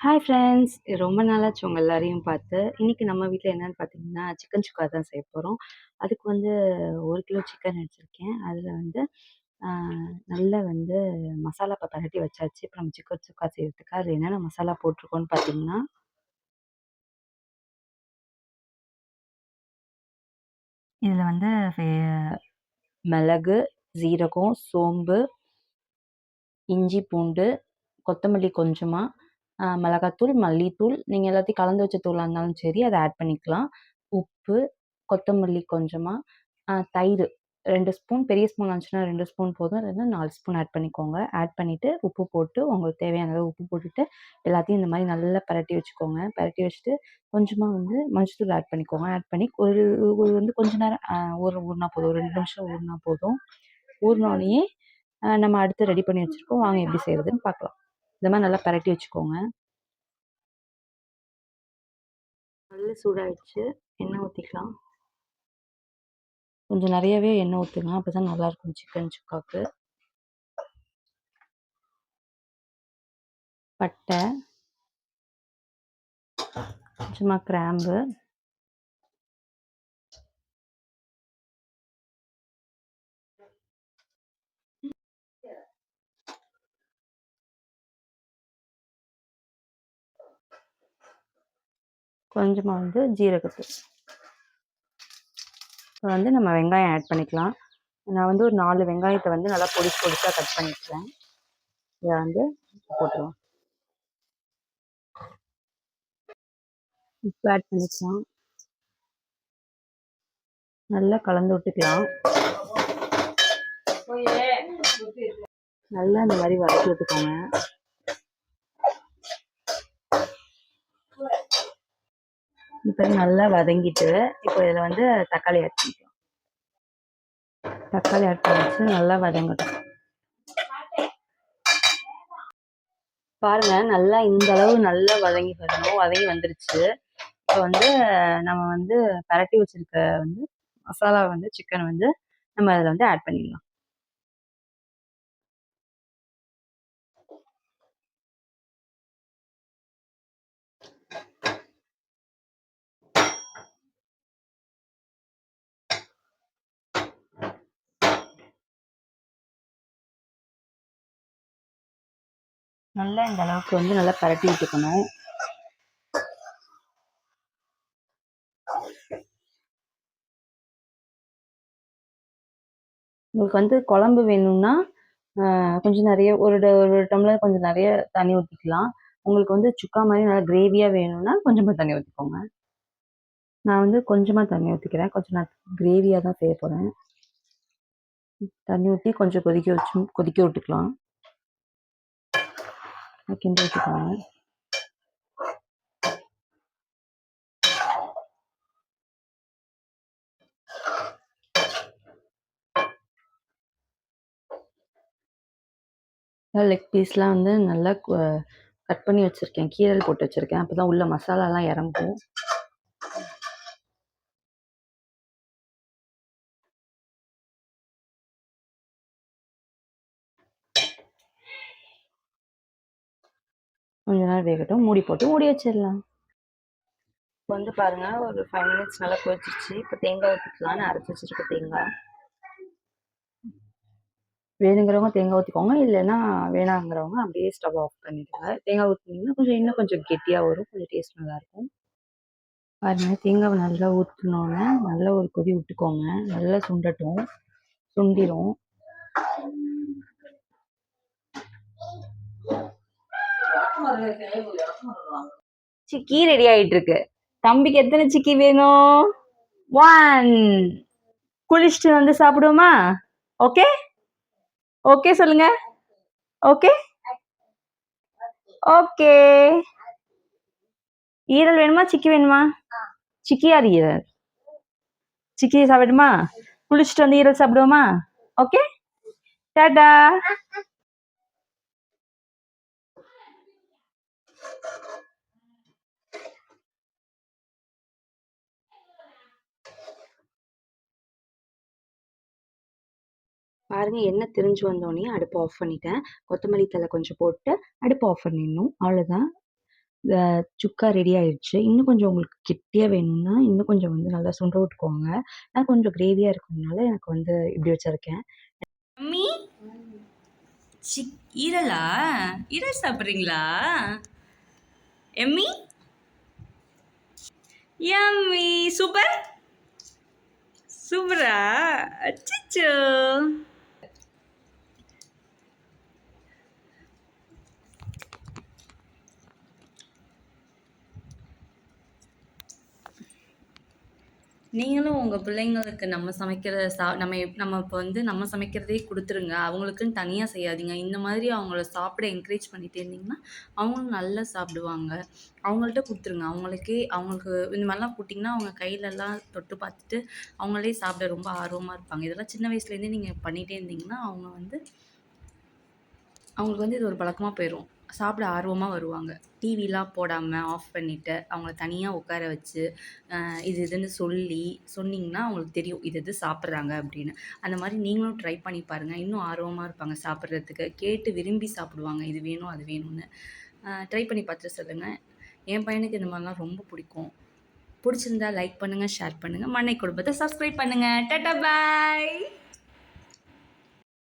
Hi friends ரொம்ப நாளாச்சு உங்கள் எல்லாரையும் பார்த்து. இன்றைக்கி நம்ம வீட்டில் என்னென்னு பார்த்தீங்கன்னா சிக்கன் சுக்கா தான் செய்ய போகிறோம் அதுக்கு வந்து ஒரு கிலோ சிக்கன் எடுத்திருக்கேன். அதில் வந்து நல்லா வந்து மசாலா இப்போ பரட்டி வச்சாச்சு. இப்போ நம்ம சிக்கன் சுக்கா செய்கிறதுக்கு அதில் என்னென்ன மசாலா போட்டிருக்கோன்னு பார்த்தீங்கன்னா இதில் வந்து மிளகு ஜீரகம் சோம்பு இஞ்சி பூண்டு கொத்தமல்லி கொஞ்சமாக மிளகாத்தூள் மல்லித்தூள் நீங்கள் எல்லாத்தையும் கலந்து வச்ச தூளாக இருந்தாலும் சரி அதை ஆட் பண்ணிக்கலாம். உப்பு கொத்தமல்லி கொஞ்சமாக தயிர் ரெண்டு ஸ்பூன் பெரிய ஸ்பூன் இருந்துச்சுன்னா ரெண்டு ஸ்பூன் போதும். இல்லைன்னா நாலு ஸ்பூன் ஆட் பண்ணிக்கோங்க. ஆட் பண்ணிவிட்டு உப்பு போட்டு உங்களுக்கு தேவையான அளவு உப்பு போட்டுட்டு எல்லாத்தையும் இந்த மாதிரி நல்லா பரட்டி வச்சுக்கோங்க. பரட்டி வச்சுட்டு கொஞ்சமாக வந்து மஞ்சத்தூள் ஆட் பண்ணிக்கோங்க. ஆட் பண்ணி ஒரு ஒரு வந்து கொஞ்ச நேரம் ஊற ஊறினா போதும். ஒரு ரெண்டு நிமிஷம் ஊறினா போதும். ஊறினோடனே நம்ம அடுத்து ரெடி பண்ணி வச்சுருக்கோம். வாங்க எப்படி செய்கிறதுன்னு பார்க்கலாம் இந்த மாதிரி நல்லா பரட்டி வச்சுக்கோங்க. நல்ல சூடாயிடுச்சு. எண்ணெய் ஊற்றிக்கலாம் கொஞ்சம் நிறையவே எண்ணெய் ஊற்றுங்க அப்போ தான் நல்லாயிருக்கும் சிக்கன் சுக்காக்கு. பட்டை. கொஞ்சமாக கிராம்பு. கொஞ்சமாக வந்து ஜீரகத்தூள். இப்போ வந்து நம்ம வெங்காயம் ஆட் பண்ணிக்கலாம். நான் வந்து ஒரு நாலு வெங்காயத்தை வந்து நல்லா பொடிச்சு பொடிசாக கட் பண்ணிக்கிறேன். இதை வந்து போட்டுருவோம். உப்பு ஆட் பண்ணிக்கலாம். நல்லா கலந்து விட்டுக்கலாம். நல்லா இந்த மாதிரி வதக்கி விட்டுக்கோங்க இப்போ நல்லா வதங்கிட்டு இப்போ இதில் வந்து தக்காளி ஆட் பண்ணிக்கலாம். தக்காளி ஆட் பண்ணிச்சு நல்லா வதங்கட்டும். பாருங்க நல்லா இந்த அளவு நல்லா வதங்கி வரணும் வதங்கி வந்துருச்சு. இப்போ வந்து நம்ம வந்து பரட்டி வச்சிருக்க வந்து மசாலா வந்து சிக்கன் வந்து நம்ம அதில் வந்து ஆட் பண்ணிடலாம். நல்லா இந்த அளவுக்கு வந்து நல்லா பரட்டி விட்டுக்கணும். உங்களுக்கு வந்து குழம்பு வேணும்னா கொஞ்சம் நிறைய ஒரு ஒரு டம்ளர் கொஞ்சம் நிறைய தண்ணி ஊற்றிக்கலாம் உங்களுக்கு வந்து சுக்கா மாதிரி நல்லா கிரேவியாக வேணும்னா கொஞ்சமாக தண்ணி ஊற்றிக்கோங்க நான் வந்து கொஞ்சமாக தண்ணி ஊற்றிக்கிறேன் கொஞ்சம் நான் கிரேவியாக தான் செய்ய போகிறேன் தண்ணி ஊற்றி கொஞ்சம் கொதிக்க வச்சு கொதிக்க விட்டுக்கலாம். கிண்டி வச்சுக்கோங்க லெக் பீஸ்லாம் வந்து நல்லா கட் பண்ணி வச்சுருக்கேன். கீரல் போட்டு வச்சுருக்கேன். அப்போ தான் உள்ள மசாலாலாம் இறங்கும். கொஞ்ச நேரம் வேகட்டும் மூடி போட்டு மூடி வச்சிடலாம். இப்போ வந்து பாருங்கள் ஒரு ஃபைவ் மினிட்ஸ் நல்லா கொதிச்சிருச்சு. இப்போ தேங்காய் ஊற்றிக்கலாம்னு அரைச்சி வச்சுருக்க தேங்காய். வேணுங்கிறவங்க தேங்காய் ஊற்றிக்கோங்க இல்லைன்னா வேணாங்கிறவங்க அப்படியே ஸ்டவ் ஆஃப் பண்ணிடுங்க. தேங்காய் ஊற்றினீங்கன்னா கொஞ்சம் இன்னும் கொஞ்சம் கெட்டியாக வரும் கொஞ்சம் டேஸ்ட் நல்லாயிருக்கும் பாருங்க தேங்காவை நல்லா ஊற்றினோன்னே நல்லா ஒரு கொதி விட்டுக்கோங்க. நல்லா சுண்டட்டும் சுண்டிடும் சிக்கி ரெடி ஆயிட்டு இருக்கு தம்பிக்கு எத்தனை சிக்கி வேணும்? ஒன் குளிச்சுட்டு வந்து சாப்பிடுவோமா? ஓகே ஓகே சொல்லுங்க. ஓகே ஓகே ஈரல் வேணுமா? சிக்கி வேணுமா? சிக்கியார் ஈரல். சிக்கி சாப்பிடுமா குளிச்சுட்டு வந்து ஈரல் சாப்பிடுவோமா? ஓகே டாடா பாருங்கள் எண்ணெய் திரிஞ்சு வந்தோடனே அடுப்பை ஆஃப் பண்ணிட்டேன். கொத்தமல்லி தலை கொஞ்சம் போட்டு அடுப்பை ஆஃப் பண்ணிடணும். அவ்வளோதான் சுக்கா ரெடி ஆயிடுச்சு. இன்னும் கொஞ்சம் உங்களுக்கு கெட்டியா வேணும்னா, இன்னும் கொஞ்சம் வந்து நல்லா சுண்ட விட்டுக்கோங்க. நான் கொஞ்சம் கிரேவியாக இருக்கிறதுனால எனக்கு வந்து இப்படி வச்சிருக்கேன். மம்மி சிக் ஈரலா ஈரல் சாப்பிட்றீங்களா? எம்மி? Emmy super? சூப்பரா? அச்சோ நீங்களும் உங்கள் பிள்ளைங்களுக்கு நம்ம சமைக்கிற சா நம்ம எப் நம்ம இப்போ வந்து நம்ம சமைக்கிறதே கொடுத்துருங்க. அவங்களுக்குன்னு தனியாக செய்யாதீங்க. இந்த மாதிரி அவங்கள சாப்பிட என்கரேஜ் பண்ணிகிட்டே இருந்தீங்கன்னா அவங்களும் நல்லா சாப்பிடுவாங்க. அவங்கள்ட்ட கொடுத்துருங்க. அவங்களுக்கே அவங்களுக்கு இந்த மாதிரிலாம் போட்டிங்கன்னா அவங்க கையிலலாம் தொட்டு பார்த்துட்டு அவங்களே சாப்பிட ரொம்ப ஆர்வமாக இருப்பாங்க. இதெல்லாம் சின்ன வயசுலேருந்தே நீங்கள் பண்ணிகிட்டே இருந்தீங்கன்னா அவங்க வந்து அவங்களுக்கு வந்து இது ஒரு பழக்கமாக போயிடும் சாப்பிட ஆர்வமாக வருவாங்க. டிவிலாம் போடாமல் ஆஃப் பண்ணிவிட்டு அவங்கள தனியாக உட்கார வச்சு இது இதுன்னு சொல்லி சொன்னிங்கன்னா அவங்களுக்கு தெரியும் இது இது சாப்பிட்றாங்க அப்படின்னு. அந்த மாதிரி நீங்களும் ட்ரை பண்ணி பாருங்கள் இன்னும் ஆர்வமாக இருப்பாங்க சாப்பிட்றதுக்கு. கேட்டு விரும்பி சாப்பிடுவாங்க. இது வேணும் அது வேணும்னு. ட்ரை பண்ணி பார்த்துட்டு சொல்லுங்கள் என் பையனுக்கு இந்த மாதிரிலாம் ரொம்ப பிடிக்கும். பிடிச்சிருந்தா லைக் பண்ணுங்கள் ஷேர் பண்ணுங்கள் மண்ணை குடும்பத்தை சப்ஸ்கிரைப் பண்ணுங்கள் டட்டா பாய்